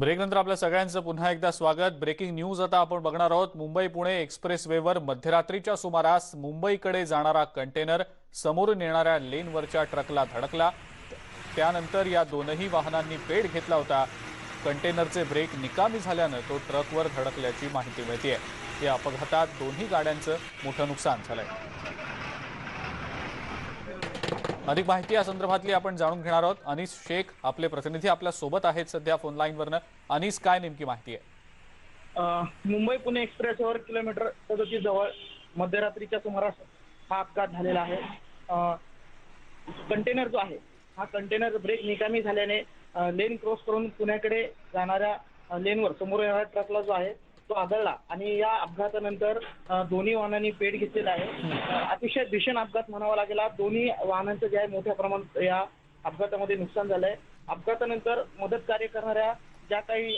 ब्रेकनंतर आपल्या सगळ्यांचं पुन्हा एकदा स्वागत. ब्रेकिंग न्यूज आता आपण बघणार आहोत. मुंबई पुणे एक्सप्रेसवेवर मध्यरात्रीच्या सुमारास मुंबईकडे जाणारा कंटेनर समोरून येणाऱ्या लेनवरच्या ट्रकला धडकला. त्यानंतर या दोनही वाहनांनी पेट घेतला होता. कंटेनरचे ब्रेक निकामी झाल्यानं तो ट्रकवर धडकल्याची माहिती मिळते या अपघातात दोन्ही गाड्यांचं मोठं नुकसान झालंय. अधिक माहिती या संदर्भातली आपण जाणून घेणार आहोत. अनिस शेख आपले प्रतिनिधी आपल्यासोबत आहेत सध्या फोन लाईनवरनं अनिस काय नेमकी माहिती आहे? मुंबई पुणे एक्सप्रेसवर किलोमीटर सदोतीस जवळ मध्यरात्रीच्या सुमारास हा अपघात झालेला आहे. कंटेनर जो आहे हा कंटेनर ब्रेक निकामी झाल्याने लेन क्रॉस करून पुण्याकडे जाणाऱ्या लेनवर समोर येणाऱ्या ट्रकला जो आहे तो आदळला. आणि या अपघातानंतर दोन्ही वाहनांनी पेट घेतलेला आहे. अतिशय भीषण अपघात म्हणावा लागेल. दोन्ही वाहनांचं जे आहे मोठ्या प्रमाणात या अपघातामध्ये नुकसान झालंय. अपघातानंतर मदत कार्य करणाऱ्या ज्या काही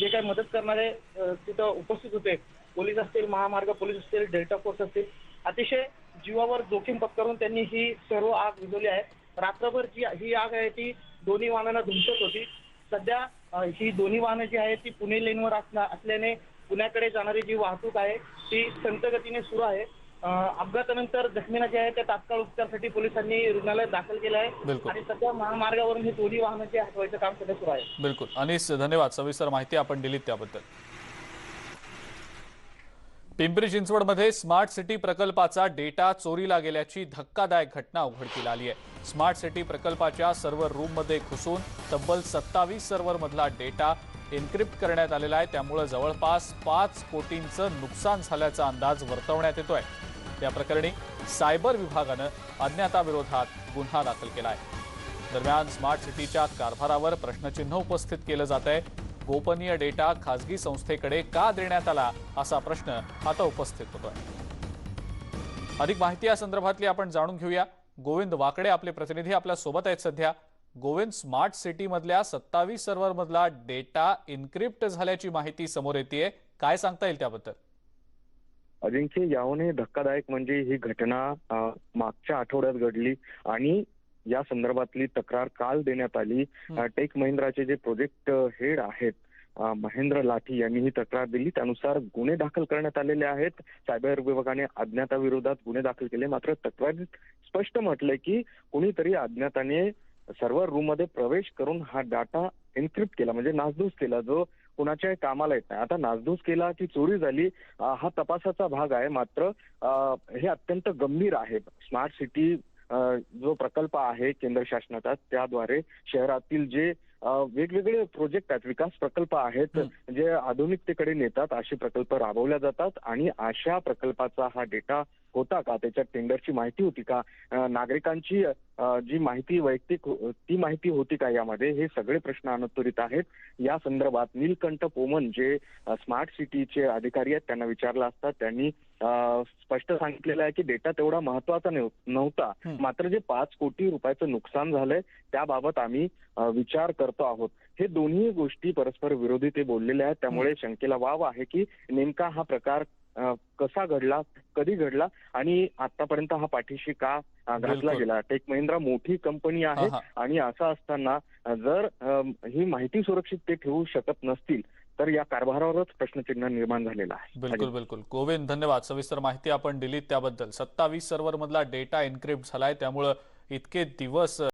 जे काही मदत करणारे तिथं उपस्थित होते. पोलीस असतील महामार्ग पोलीस असतील डेल्टा फोर्स असतील. अतिशय जीवावर जोखीम पत्करून त्यांनी ही सर्व आग विझवली आहे. रात्रभर जी ही आग आहे ती दोन्ही वाहनांना धुमसत होती. सध्या ही दोन्ही वाहनं जी आहेत ती पुणे लेनवर असल्या- असल्याने पुण्याकडे जाणारी जी वाहतूक आहे ती संत गतीने सुरू आहे. अपघातानंतर जखमींना जे आहे त्या तात्काळ उपचारासाठी पोलिसांनी रुग्णालयात दाखल केलं आहे. बिलकुल. आणि सध्या महामार्गावरून ही दोन्ही वाहनं जे हटवायचं काम सध्या सुरू आहे. बिलकुल. अनिस धन्यवाद. सविस्तर माहिती आपण दिलीत त्याबद्दल. पिंपरी चिंचवडमध्ये स्मार्ट सिटी प्रकल्पाचा डेटा चोरीला गेल्याची धक्कादायक घटना उघडकीला आली आहे. स्मार्ट सिटी प्रकल्पाच्या सर्व्हर रूममध्ये घुसून तब्बल सत्तावीस सर्व्हरमधला डेटा एन्क्रिप्ट करण्यात आलेला आहे. त्यामुळे जवळपास पाच कोटींचं नुकसान झाल्याचा अंदाज वर्तवण्यात येतोय. या प्रकरणी सायबर विभागानं अज्ञाताविरोधात गुन्हा दाखल केला आहे. दरम्यान स्मार्ट सिटीच्या कारभारावर प्रश्नचिन्ह उपस्थित केलं जात आहे. गोपनीय डेटा खासगी संस्थेकडे का देण्यात आला असा प्रश्न आता उपस्थित होतोय. अधिक माहिती या संदर्भातली आपण जाणून घेऊया. गोविंद वाकडे आपले प्रतिनिधी आपल्यासोबत आहेत सध्या. गोविंद स्मार्ट सिटी मधल्या सत्तावीस सर्व्हर मधला डेटा इन्क्रिप्ट झाल्याची माहिती समोर येते काय सांगता येईल त्याबद्दल? अजिंक्य याहूनही धक्कादायक म्हणजे ही घटना मागच्या आठवड्यात घडली आणि या संदर्भातली तक्रार काल देण्यात आली. टेक महिंद्राचे जे प्रोजेक्ट हेड आहेत महेंद्र लाठी यांनी ही तक्रार दिली. त्यानुसार गुन्हे दाखल करण्यात आलेले आहेत. सायबर विभागाने अज्ञाताविरोधात गुन्हे दाखल केले. मात्र तक्रारीत स्पष्ट म्हटलंय की कुणीतरी अज्ञाताने सर्व्हर रूममध्ये प्रवेश करून हा डाटा एन्क्रिप्ट केला म्हणजे नासधूस केला जो कुणाच्याही कामाला येत नाही. आता नासधूस केला की चोरी झाली हा तपासाचा भाग आहे. मात्र हे अत्यंत गंभीर आहे. स्मार्ट सिटी जो प्रकल्प आहे केंद्र शासनाचा त्याद्वारे शहरातील जे वेगवेगळे प्रोजेक्ट आहेत विकास प्रकल्प आहेत जे आधुनिकतेकडे नेतात असे प्रकल्प राबवल्या जातात आणि अशा प्रकल्पाचा हा डेटा होता का? त्याच्यात टेंडरची माहिती होती का? नागरिकांची जी माहिती वैयक्तिक हो- ती माहिती होती का यामध्ये? हे सगळे प्रश्न अनुत्तरित आहेत. या संदर्भात नीलकंठ पोमन जे स्मार्ट सिटीचे अधिकारी आहेत त्यांना विचारलं असता त्यांनी स्पष्ट सांगितलेलं आहे की डेटा तेवढा महत्त्वाचा नव्ह- नव्हता. मात्र जे पाच कोटी रुपयाचं नुकसान झालंय त्याबाबत आम्ही विचार करतो आहोत. हे दोन्ही गोष्टी परस्पर विरोधी ते बोललेले आहेत. त्यामुळे शंकेला वाव आहे की नेमका हा प्रकार कसा घडला कधी घडला आणि आतापर्यंत हा पाठीशी का घातला. गेला? टेक महिंद्रा मोठी कंपनी आहे आणि असं असताना जर ही माहिती सुरक्षित ते ठेवू शकत नसतील तर या कारभारावरच प्रश्नचिन्ह निर्माण झालेला आहे. बिलकुल बिलकुल. गोविंद धन्यवाद. सविस्तर माहिती आपण दिलीत त्याबद्दल. सत्तावीस सर्व्हर मधला डेटा एन्क्रिप्ट झालाय. त्यामुळं इतके दिवस